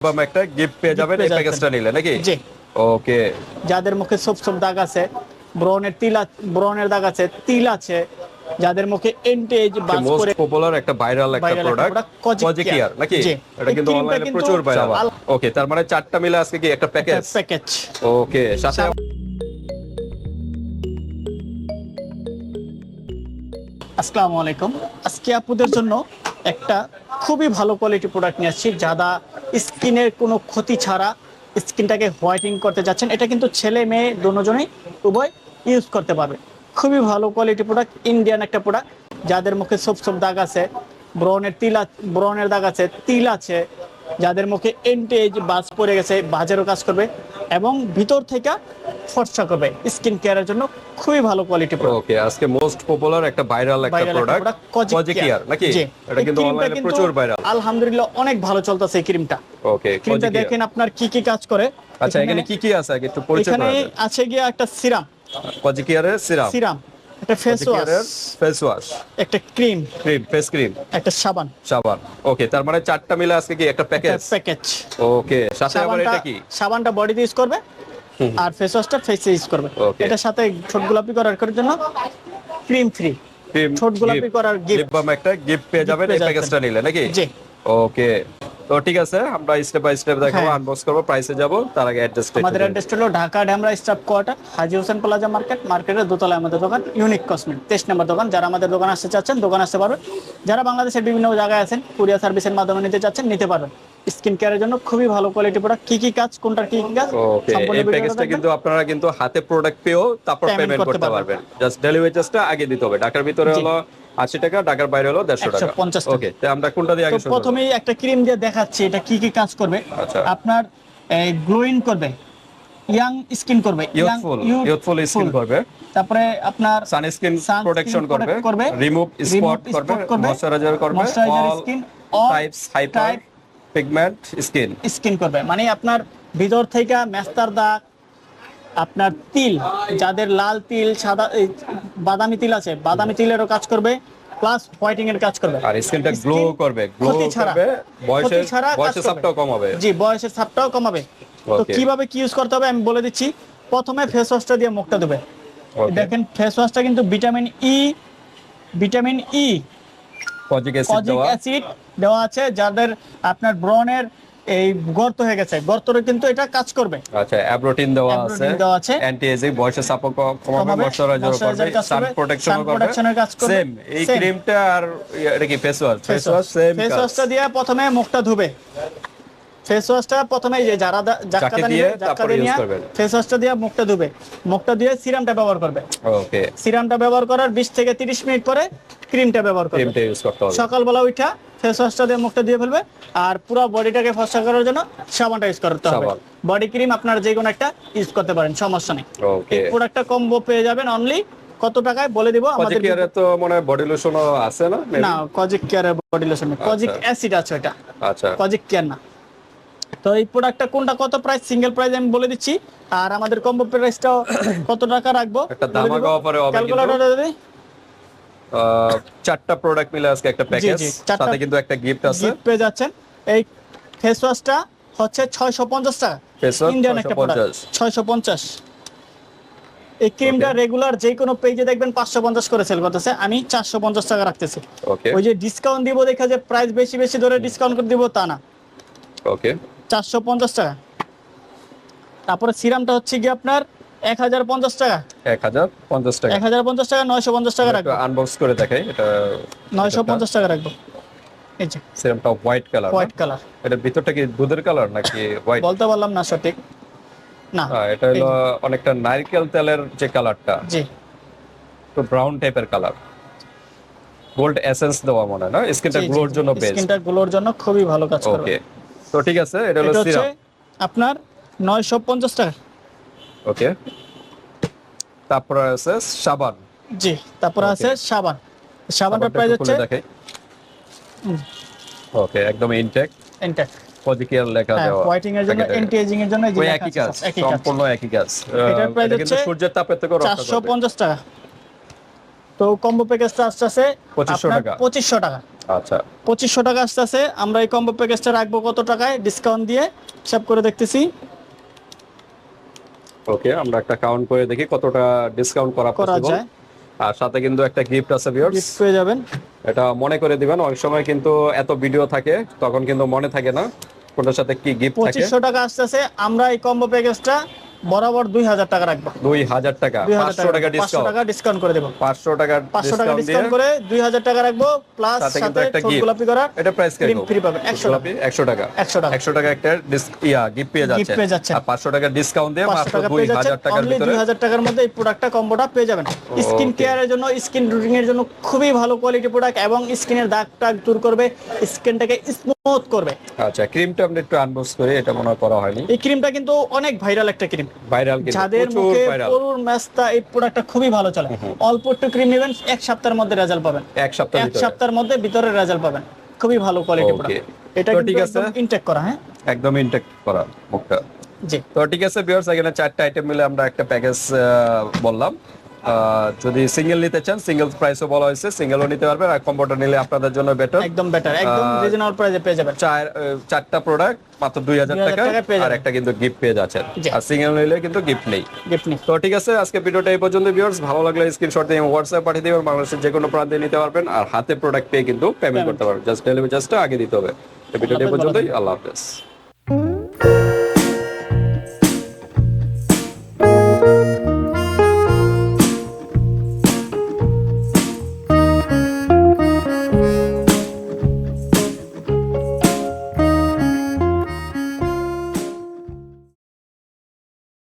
বাম একটা গিফট পেয়ে যাবেন এই প্যাকেজটা নিলে নাকি? জি। ওকে যাদের মুখে সব সব দাগ আছে ব্রনের তিল ব্রনের দাগ আছে তিল আছে যাদের মুখে এন্টেজ বাস করে পপুলার একটা ভাইরাল একটা product product, Kojic kojic Care। ইয়ার নাকি? এটা কিন্তু অনলাইনে প্রচুর ভাইরাল ওকে তার মানে চারটা মিলে আজকে কি একটা প্যাকেজ প্যাকেজ ওকে সাথে আসসালামু আলাইকুম। আজকে আপনাদের জন্য একটা খুবই ভালো কোয়ালিটি প্রোডাক্ট নিয়ে আসছি যারা স্কিনের কোনো ক্ষতি ছাড়া স্কিনটাকে হোয়াইটিং করতে যাচ্ছেন, এটা কিন্তু ছেলে মেয়ে দুজনেই উভয় ইউজ করতে পারবে। খুবই ভালো কোয়ালিটি প্রোডাক্ট ইন্ডিয়ান একটা প্রোডাক্ট যাদের মুখে সব সব দাগ আছে ব্রনের তিল ব্রনের দাগ আছে, তিল আছে যাদের মুখে এন্টেজ বাজ পড়ে গেছে বাজেরও কাজ করবে এবং ভিতর থেকে ফর্সা করবে। স্কিন কেয়ারের জন্য খুবই ভালো কোয়ালিটি প্রোডাক্ট ওকে আজকে মোস্ট পপুলার একটা ভাইরাল একটা প্রোডাক্ট Care। ইয়ার নাকি? এটা কিন্তু অনলাইনে প্রচুর ভাইরাল আলহামদুলিল্লাহ অনেক ভালো চলতেছে এই ক্রিমটা ওকে ক্রিমটা দেখেন আপনার কি কি কাজ করে। আচ্ছা এখানে কি কি আছে? একটু পরিচয় এখানে আছে গিয়ে একটা সিরাম। কজিক ইয়ারের সিরাম। সিরাম। একটা ফেস ওয়াশ ফেস ওয়াশ একটা ক্রিম ক্রিম ফেস ক্রিম একটা সাবান। সাবান। ওকে তার মানে চারটা মিলে আজকে কি একটা প্যাকেজ প্যাকেজ ওকে সাথে আবার সাবানটা এটা কি? সাবানটা বডিতে ইউজ করবে আর ফেস ওয়াশটা ফেসে ইউজ করবে. এটার সাথে ছোট গোলাপি করার করার জন্য ক্রিম ফ্রি ছোট গোলাপি করার। লিপ একটা গিফট পেয়ে যাবেন এই প্যাকেজটা নিলে নাকি? জি। ওকে। তো ঠিক আছে আমরা স্টেপ বাই স্টেপ দেখাবো হ্যাঁ। আনবক্স করব প্রাইসে যাব তার আগে অ্যাড্রেসটা আমাদের অ্যাড্রেস হলো Dhaka Demra staff quarter Haji Hossain plaza market মার্কেটের দোতলায় আমাদের দোকান ইউনিক কসমেটিক তেইশ নম্বর দোকান। যারা আমাদের দোকান আসতে চাচ্ছেন দোকান আসতে পারবেন। যারা বাংলাদেশের বিভিন্ন জায়গায় আছেন কুরিয়ার সার্ভিসের মাধ্যমে নিতে চাচ্ছেন নিতে পারবেন। স্কিন কেয়ারের জন্য খুবই ভালো কোয়ালিটি প্রোডাক্ট কি কি কাজ কোনটার কি কি কাজ এই প্যাকেজটা কিন্তু আপনারা কিন্তু হাতে প্রোডাক্ট পেয়েও তারপর পেমেন্ট করতে। পারবেন। জাস্ট ডেলিভারি চার্জটা আগে দিতে হবে। ঢাকার ভিতরে হলো আশি টাকা ঢাকার বাইরে হলো দেড়শো টাকা। 150 টাকা। ওকে তো আমরা কোনটা দিয়ে আগে শুরু প্রথমেই একটা ক্রিম দিয়ে দেখাচ্ছি এটা কি কি কাজ করবে। আচ্ছা। আপনার গ্লোইং করবে ইয়াং স্কিন করবে স্কিন করবে। তারপরে আপনার সানস্ক্রিন Sunscreen প্রোটেকশন করবে রিমুভ স্পট করবে ময়শ্চারাইজার করবে all types hyper pigment skin skin করবে। মানে আপনার ভিতর থেকে মেস্তার দাগ আপনার তিল যাদের লাল তিল সাদা বাদামি তিল আছে বাদামি তিলেরও কাজ করবে প্লাস হোয়াইটিং এর কাজ করবে। আর স্কিনটা গ্লো করবে গ্লো করবে বয়সের বয়সের করবে। সাপটাও কম হবে জি বয়সের ছাপটাও কমাবে। তো কীভাবে কি ইউজ করতে হবে আমি বলে দিচ্ছি। প্রথমে ফেস ওয়াশটা দিয়ে মুখটা দেবে দেখেন ফেস ওয়াশটা কিন্তু vitamin E vitamin E kojic acid দেওয়া। আছে যাদের আপনার ব্রনের এই গর্ত হয়ে গেছে। গর্তরে কিন্তু এটা কাজ করবে। আচ্ছা অ্যাব্রোটিন দেওয়া আছে। দেওয়া আছে। অ্যান্টি এজিং বয়সের কমাবে ময়শ্চারাইজার করবে সান প্রোটেকশন করবে কাজ করবে। সেম এই ক্রিমটা আর ইয়ে, এটা কি face wash face wash same face ওয়াশটা দিয়ে প্রথমে মুখটা ধুবে। ফেস ওয়াশটা প্রথমে যে যারা দিয়ে তারপরে ফেস ওয়াশটা দিয়ে মুখটা ধুবে। মুখটা দিয়ে সিরামটা ব্যবহার করবে। ওকে সিরামটা ব্যবহার করার 20 থেকে 30 মিনিট পরে ক্রিমটা ব্যবহার করবে। ক্রিমটা ইউজ করতে হবে। সকালবেলা উঠা ফেস ওয়াশটা দিয়ে মুখটা দিয়ে ফেলবে আর পুরো বডিটাকে ফর্সা করার জন্য সাবানটা ইউজ করতে হবে। বডি ক্রিম আপনার যে কোনো একটা ইউজ করতে পারেন সমস্যা নেই। ওকে প্রোডাক্টটা কম্বো পেয়ে যাবেন অনলি কত টাকায় বলে দিব আমাদের ইয়ারে তো মনে হয় বডি লোশনও আছে না? না কজিক কেয়ারের বডি লোশন কজিক অ্যাসিড আছে এটা আচ্ছা। কজিক কেয়ার না। তো এই প্রোডাক্টটা কোনটা কত প্রাইস সিঙ্গেল প্রাইস আমি বলে দিচ্ছি। আর আমাদের কম্বো প্রাইসটাও কত টাকা রাখব? একটা offer এ হবে ক্যালকুলেটর চারটা প্রোডাক্ট মিলে আজকে একটা প্যাকেজ সাথে কিন্তু একটা গিফট আছে। গিফট পেয়ে যাচ্ছেন। এই ফেস ওয়াশটা হচ্ছে ছয়শো পঞ্চাশ টাকা। Face wash ইন্ডিয়ান একটা 650 প্রোডাক্ট ছয়শো পঞ্চাশ। এই ক্রিমটা রেগুলার যে কোনো পেজে দেখবেন পাঁচশো পঞ্চাশ করে সেল করতেছে। আমি চারশো পঞ্চাশ টাকা রাখতেছি। ওকে ওই যে ডিসকাউন্ট দিব দেখা যে প্রাইস বেশি বেশি ধরে ডিসকাউন্ট করে দিব তা না। ওকে চারশো পঞ্চাশ টাকা। তারপরে সিরামটা হচ্ছে কি আপনার এক হাজার পঞ্চাশ টাকা। এক হাজার পঞ্চাশ টাকা। এক হাজার পঞ্চাশ টাকা নয়শো পঞ্চাশ টাকা রাখব। আনবক্স করে দেখাই এটা নয়শো পঞ্চাশ টাকা রাখব। সিরামটা হোয়াইট কালার হোয়াইট কালার ভিতরটা কি দুধের কালার নাকি হোয়াইট বলতে পারলাম না সঠিক। না এটা হলো অনেকটা নারকেল তেলের যে কালারটা জি। তো ব্রাউন টাইপের কালার গোল্ড এসেন্স দেওয়া মনে হয় না? স্কিনটা গ্লোর জন্য বেস্ট স্কিনটা গ্লোর জন্য খুবই ভালো কাজ ওকে তো ঠিক আছে এটা হলো সিরাম আপনার নয়শো পঞ্চাশ টাকা ওকে। তারপরে আছে সাবান। জি তারপরে আছে সাবান। সাবানটার প্রাইস হচ্ছে ওকে একদম ইনটেক ইনটেক লেখা হ্যাঁ দেওয়া। হোয়াইটিং এর জন্য অ্যান্টি এজিং এর জন্য যে একই কাজ সম্পূর্ণ একই কাজ। এটার কিন্তু হচ্ছে সূর্যের তাপের থেকে রক্ষা চারশো করবে পঞ্চাশ টাকা। তো কম্বো প্যাকেজটা আসতে আছে 2500 টাকা। পঁচিশশো টাকা। আচ্ছা। পঁচিশশো টাকা আসতে আছে আমরা এই কম্বো প্যাকেজটা রাখব কত টাকায়? ডিসকাউন্ট দিয়ে হিসাব করে দেখতেছি। ওকে আমরা একটা কাউন্ট করে দেখি কতটা ডিসকাউন্ট করা করা পসিবল যায়। আর সাথে কিন্তু একটা গিফট আছে ভিউয়ার্স গিফট পেয়ে যাবেন। এটা মনে করে দিবেন অনেক সময় কিন্তু এত ভিডিও থাকে তখন কিন্তু মনে থাকে না কোনটার সাথে কি গিফট থাকে। 2500 টাকা আসছে আমরা এই কম্বো প্যাকেজটা বরাবর দুই হাজার টাকা রাখব। দুই হাজার টাকা। দুই হাজার পাঁচশো টাকা টাকা ডিসকাউন্ট টাকা ডিসকাউন্ট করে দেবো। পাঁচশো টাকা পাঁচশো টাকা ডিসকাউন্ট করে দুই হাজার টাকা রাখব প্লাস সাথে গোলাপি করা এটা প্রাইস Cream কীরকম free পাবেন, 100 টাকা। একশো টাকা। 100 টাকা। একশো টাকা একটা ইয়া গিফট পেয়ে যাচ্ছে। পেয়ে যাচ্ছেন। আর পাঁচশো টাকা ডিসকাউন্ট দিয়ে পাঁচশো মাত্র টাকা দুই হাজার টাকার ভিতরে দুই হাজার টাকার মধ্যে এই প্রোডাক্টটা কম্বোটা পেয়ে যাবেন। স্কিন কেয়ারের জন্য স্কিন রুটিং এর জন্য খুবই ভালো কোয়ালিটি প্রোডাক্ট এবং স্কিনের দাগ টাগ দূর করবে স্কিনটাকে স্মুথ করবে। আচ্ছা ক্রিমটা আমরা একটু আনবক্স করি এটা মনে হয় করা হয়নি। এই ক্রিমটা কিন্তু অনেক ভাইরাল একটা ক্রিম ভাইরাল যাদের মুখে ভাইরাল। পরুর এই প্রোডাক্টটা খুবই ভালো চলে। অল্প একটু ক্রিম নেবেন এক সপ্তাহের মধ্যে রেজাল্ট পাবেন। এক সপ্তাহ এক সপ্তাহের মধ্যে ভিতরে রেজাল্ট পাবেন। খুবই ভালো কোয়ালিটি প্রোডাক্ট এটা ঠিক আছে। ইনটেক করা হ্যাঁ? একদম ইনটেক করা মুখটা। জি। তো ঠিক আছে ভিউয়ার্স এখানে চারটা আইটেম মিলে আমরা একটা প্যাকেজ বললাম। যদি সিঙ্গেল নিতে চান সিঙ্গেল প্রাইসও বলা হয়েছে সিঙ্গেলও নিতে পারবেন আর কম্পিউটার নিলে আপনাদের জন্য বেটার একদম বেটার একদম রিজনেবল প্রাইসে পেয়ে যাবেন। চার চারটা প্রোডাক্ট মাত্র দুই হাজার 2000 টাকা আর একটা কিন্তু গিফট পেয়ে যাচ্ছেন। আর সিঙ্গেল নিলে কিন্তু গিফট নেই। গিফট নিয়ে তো ঠিক আছে আজকে ভিডিওটা এই পর্যন্ত ভিউয়ার্স ভালো লাগলে স্ক্রিনশট দিয়ে হোয়াটসঅ্যাপ পাঠিয়ে দিবেন বাংলাদেশের যে কোনো প্রান্তে নিতে পারবেন আর হাতে প্রোডাক্ট পেয়ে কিন্তু পেমেন্ট করতে পারবেন। জাস্ট ডেলিভারি চার্জটা আগে দিতে হবে। ভিডিওটা এই পর্যন্তই আল্লাহ হাফেজ।